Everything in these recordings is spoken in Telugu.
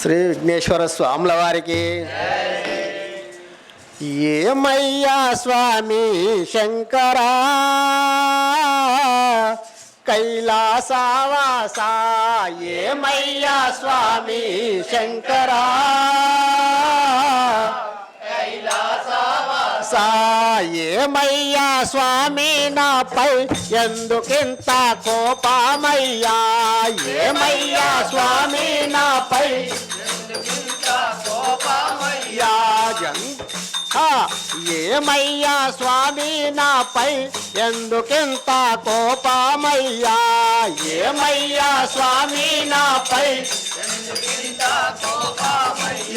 శ్రీ విఘ్నేశ్వర స్వాముల వారికి ఏమయ్యా స్వామి శంకరా కైలాసవాసా ఏమయ్యా స్వామి శంకరా సా ఏమయ్యా స్వామి నాపై ఎందుకింత కోపమయ్యా ఏమయ్యా స్వామి నాపై ఏమయ్యా స్వామి నాపై ఎందుకింత కోపమయ్యా? ఏమయ్యా స్వామి నాపై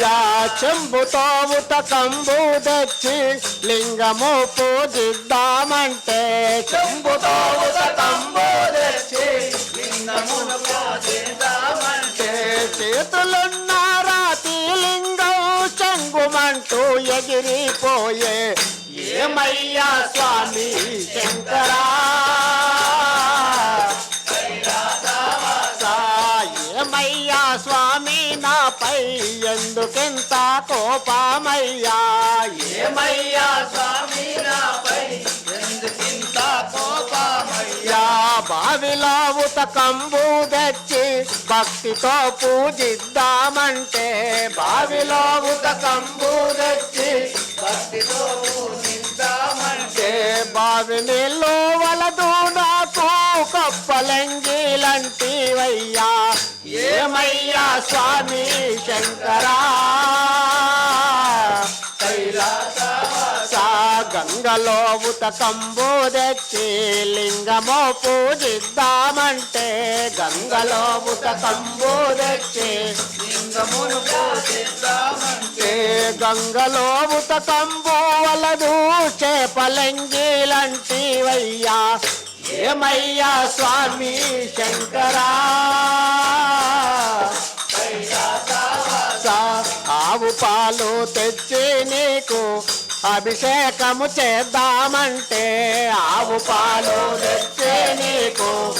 యా చెంబుతో ఉతకంబు తెచ్చి లింగము పూజిద్దామంటే. చెంబుతో ఉతకంబు తెచ్చి లింగమును పూజిద్దామంటే. చేతులున్న అంటూ ఎగిరిపోయే. ఏమయ్యా స్వామి శంకరా? ఏమయ్యా స్వామి నాపై ఎందుకెంత కోపమయ్యా? ఏమయ్యా స్వామి నాపై ఎందుకింత కోపమయ్యా? బావిలో ఉతకంబు తెచ్చి భక్తితో పూజిద్దామంటే బావిలో ఉతకంబు తెచ్చి భక్తితో పూజిద్దామంటే బావి నీళ్ళు వలదు నాకు కప్పలంగిలంటివయ్యా. ఏమయ్యా స్వామి శంకరా? గంగలో ఉతకంబు లింగమో పూజిద్దామంటే గంగలో ఉతకంబు లింగమును పూజిద్దామంటే గంగలో ఉతకంబు వలదు చేపలంగిలంటివయ్యా. ఏమయ్యా స్వామి శంకరా? ఆవు పాలు తెచ్చి నీకు అభిషేకము చేద్దామంటే ఆవు పాలు తెచ్చే నీకు.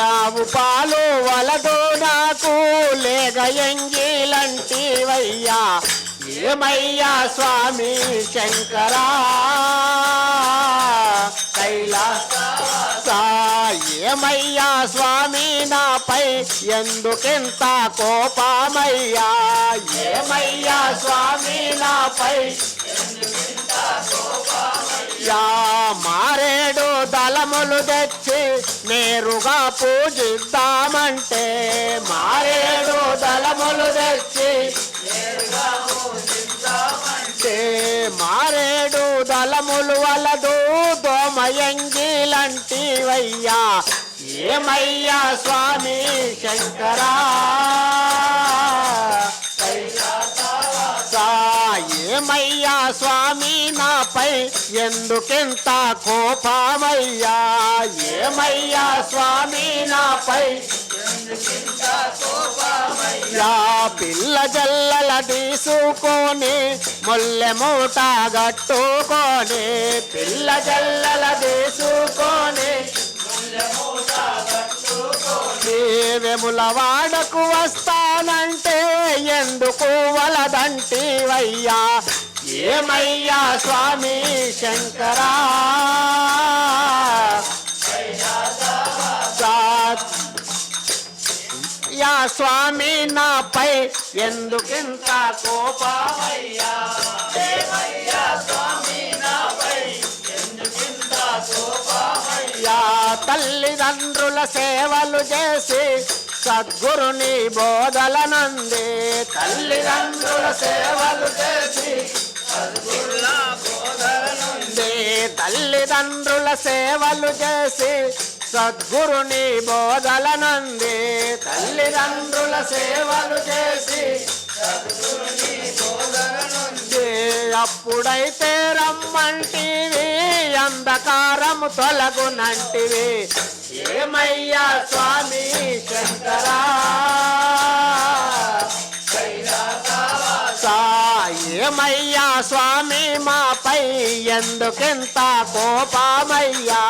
ఆవు పాలు వలదు నాకు. లేగ ఎంగిలంటివయ్యా. ఏమయ్యా స్వామి శంకరా? కైలాస ఏమయ్యా స్వామి నాపై? ఎందుకెంత కోపమయ్యా? ఏమయ్యా స్వామి నాపై? యా మారేడు దళములు తెచ్చి నేరుగా పూజిద్దామంటే మారేడు దళములు తెచ్చి నేరుగా దోమయంగిలంటివయ్యా ఏమయ్యా స్వామి శంకరా? ఏమయ్యా స్వామి నాపై ఎందుకెంత కోపమయ్యా? ఏమయ్యా స్వామి నాపై ఎందుకెంత పిల్ల జల్లల తీసుకొని మొల్లె మూట గట్టుకొని పిల్ల జల్లల తీసుకొని వెముల వాడకు వస్తానంటే ఎందుకు వలదంటివయ్యా ఏమయ్యా స్వామి శంకరా? యా స్వామి నాపై ఎందుకింత కోపమయ్యా? యా తల్లిదండ్రుల సేవలు చేసి సద్గురుని బోధలనంది. తల్లిదండ్రుల సేవలు చేసి తల్లిదండ్రుల సేవలు చేసి సద్గురుని బోధలనంది. తల్లిదండ్రుల సేవలు చేసి అప్పుడైతే రమ్మంటివి అంధకారము తొలగునంటివి. ఏమయ్యా స్వామి శంకరా? ఏమయ్యా స్వామి మాపై ఎందుకెంత కోపమయ్యా?